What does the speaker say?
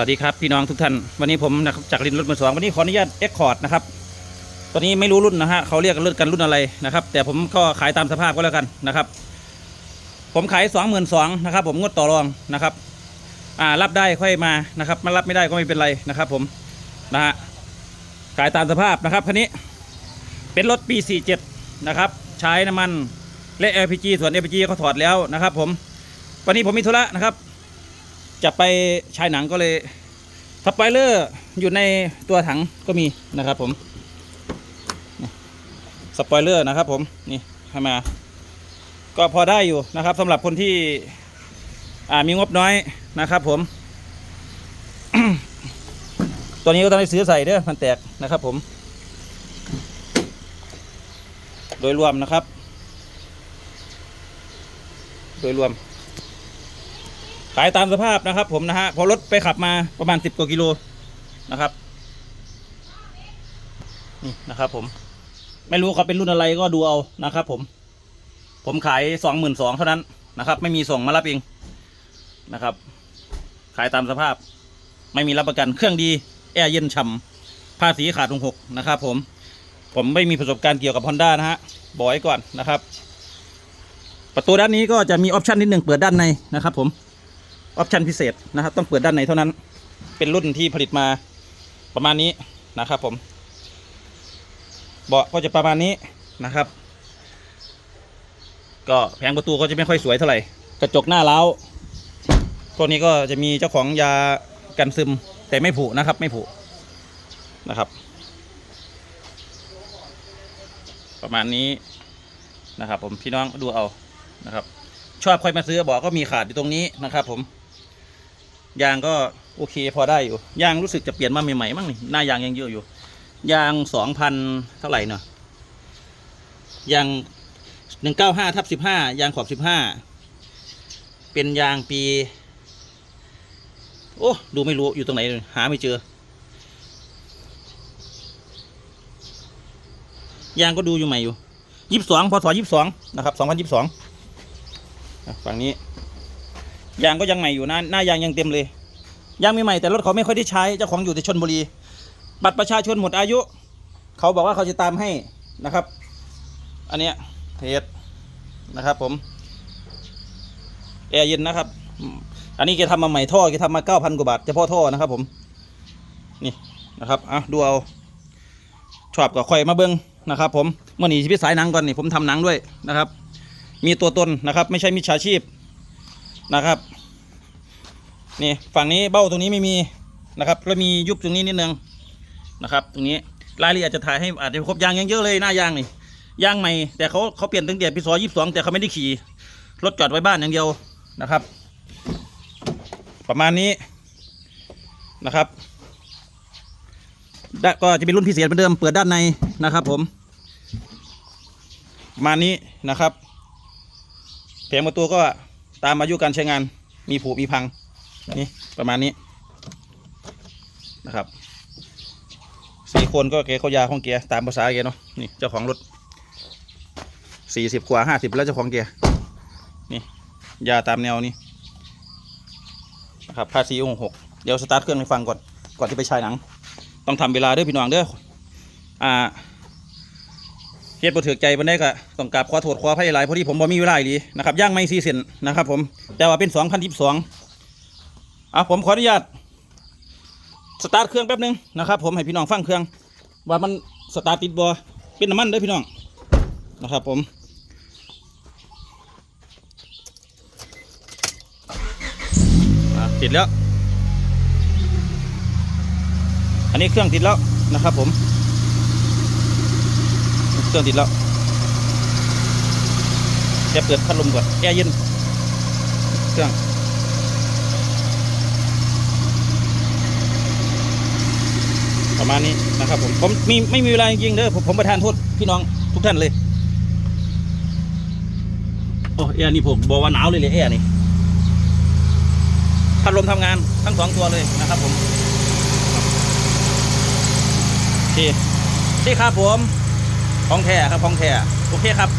วัสดีครับพี่น้องทุกท่านวันนี้ผมนะครับจากลินรถมือสองวันนี้ขออนุญาตเอ็กคอร์ดนะครับตอนนี้ไม่รู้รุ่นนะฮะเขาเรียกกันรุ่นกันรุ่นอะไรนะครับ แต่ผมก็ขายตามสภาพก็แล้วกันนะครับ ผมขายสองหมื่นสองนะครับ ผมงดต่อรองนะครับ อ่ารับได้ค่อยมานะครับไม่รับไม่ได้ก็ไม่เป็นไรนะครับ ผมนะฮะขายตามสภาพนะครับคันนี้ เป็นรถปี47นะครับ ใช้น้ำมันและ LPG ส่วน LPG เขาถอดแล้วนะครับ ผมวันนี้ผมมีธุระนะครับ จะไปฉายหนังก็เลยสปอยเลอร์อยู่ในตัวถังก็มีนะครับผมสปอยเลอร์นะครับผมนี่ให้มา ก็พอได้อยู่นะครับสำหรับคนที่อ่ามีงบน้อยนะครับผม ตัวนี้ก็ต้องได้ซื้อใส่เด้อมันแตกนะครับผม โดยรวมนะครับ โดยรวม ขายตามสภาพนะครับ ผมนะฮะพอรถไปขับมาประมาณ 10กว่ากิโลนะครับนี่นะครับผมไม่รู้เขาเป็นรุ่นอะไรก็ดูเอานะครับ ผม ผมขายสองหมื่นสองเท่านั้นนะครับ ไม่มีส่งมารับเองนะครับ ขายตามสภาพ ไม่มีรับประกันเครื่องดีแอร์เย็นฉ่ำภาษีขาดลงหกนะครับผมผมไม่มีประสบการณ์เกี่ยวกับ Honda นะฮะบอกไว้ก่อนนะครับ ประตูด้านนี้ก็จะมีออปชันนิดหนึ่งเปิดด้านในนะครับผม ออปชันพิเศษนะครับ ต้องเปิดด้านในเท่านั้น เป็นรุ่นที่ผลิตมาประมาณนี้นะครับผมเบาะก็จะประมาณนี้นะครับ ก็แผงประตูก็จะไม่ค่อยสวยเท่าไหร่ กระจกหน้าเล้าพวกนี้ก็จะมีเจ้าของยากันซึมแต่ไม่ผุนะครับ ไม่ผุนะครับ ประมาณนี้นะครับ ผมพี่น้องดูเอานะครับ ชอบค่อยมาซื้อบอกก็มีขาดอยู่ตรงนี้นะครับ ผม ยางก็โอเคพอได้อยู่ ยางรู้สึกจะเปลี่ยนมาใหม่ๆมั้งนี่หน้ายางยังเยอะอยู่ ยางสองพันเท่าไหร่เนาะยางหนึ่งเก้าห้าทับสิบห้ายางขอบสิบห้าเป็นยางปี โอ้ดูไม่รู้อยู่ตรงไหนเลยหาไม่เจอ ยางก็ดูอยู่ใหม่อยู่ยี่สิบสองพศยี่สิบสองนะครับสองพันยี่สิบสองฝั่งนี้ ยางก็ยังใหม่อยู่น้าหน้ายางยังเต็มเลยยางมีใหม่แต่รถเขาไม่ค่อยได้ใช้เจ้าของอยู่ที่ชนบุรี บัตรประชาชนหมดอายุ เขาบอกว่าเขาจะตามให้นะครับ อันเนี้ยเทสนะครับ ผมแอร์เย็นนะครับ อันนี้แกทำมาใหม่ท่อแกทำมาเก้าพันกว่าบาทเฉพาะท่อนะครับผมนี่นะครับอะดูเอาชอบกับข่อยมาเบิ้งนะครับผมเมื่อนี้ชีวิตสายหนังก่อนนี่ผมทำหนังด้วยนะครับ มีตัวตนนะครับ ไม่ใช่มิจฉาชีพ นะครับ นี่ฝั่งนี้เบ้าตรงนี้ไม่มีนะครับแล้วมียุบตรงนี้นิดนึงนะครับ ตรงนี้รายละเอียดจะถ่ายให้อาจจะครบยางยังเยอะเลยหน้ายางนี่ยางใหม่แต่เขาเขาเปลี่ยนตั้งแต่ปีศยี่สิบสองแต่เขาไม่ได้ขี่รถจอดไว้บ้านอย่างเดียวนะครับ ประมาณนี้นะครับก็จะเป็นรุ่นพิเศษเหมือนเดิมเปิดด้านในนะครับ ผมประมาณนี้นะครับแผงประตูก็ ตามอายุการใช้งาน มีผุมีพัง นี่ประมาณนี้นะครับสี่คนก็เกเขายาของเกียร์ตามภาษาเกียร์เนาะนี่เจ้าของรถสี่สิบกว่าห้าสิบแล้วเจ้าของเกียร์นี่ยาตามแนวนี้นะครับภาษีองหกเดี๋ยวสตาร์ทเครื่องให้ฟังก่อนก่อนที่ไปฉายหนัง ต้องทำเวลาเด้อพี่น้องเด้ออ่า เฮ็ดบ่ถือใจบ่ได้ก็ต้องกราบขอโทษขออภัยหลายเพราะที่ผมบ่มีเวลาอีหลีนะครับย่างไม่4เซนนะครับ ผมแต่ว่าเป็น2022อะผมขออนุญาตสตาร์ทเครื่องแป๊บนึงนะครับผมให้พี่น้องฟังเครื่อง ว่ามันสตาร์ทติดบ่เป็นน้ำมันเด้อพี่น้องนะครับ ผมติดแล้ว อันนี้เครื่องติดแล้วนะครับผม เครื่องติดแล้วแค่เปิดพัดลมก่อนแอร์เย็นเครื่องประมาณนี้นะครับผมผมมีไม่มีเวลาจริงๆเด้อผมผมประทานโทษพี่น้องทุกท่านเลยโอ้แอร์นี่ผมบอกว่าหนาวเลยเลยแอร์นี่พัดลมทำงานทั้งสองตัวเลยนะครับผมโอเคที่ครับผม ของแท้ครับของแท้โอเคครับ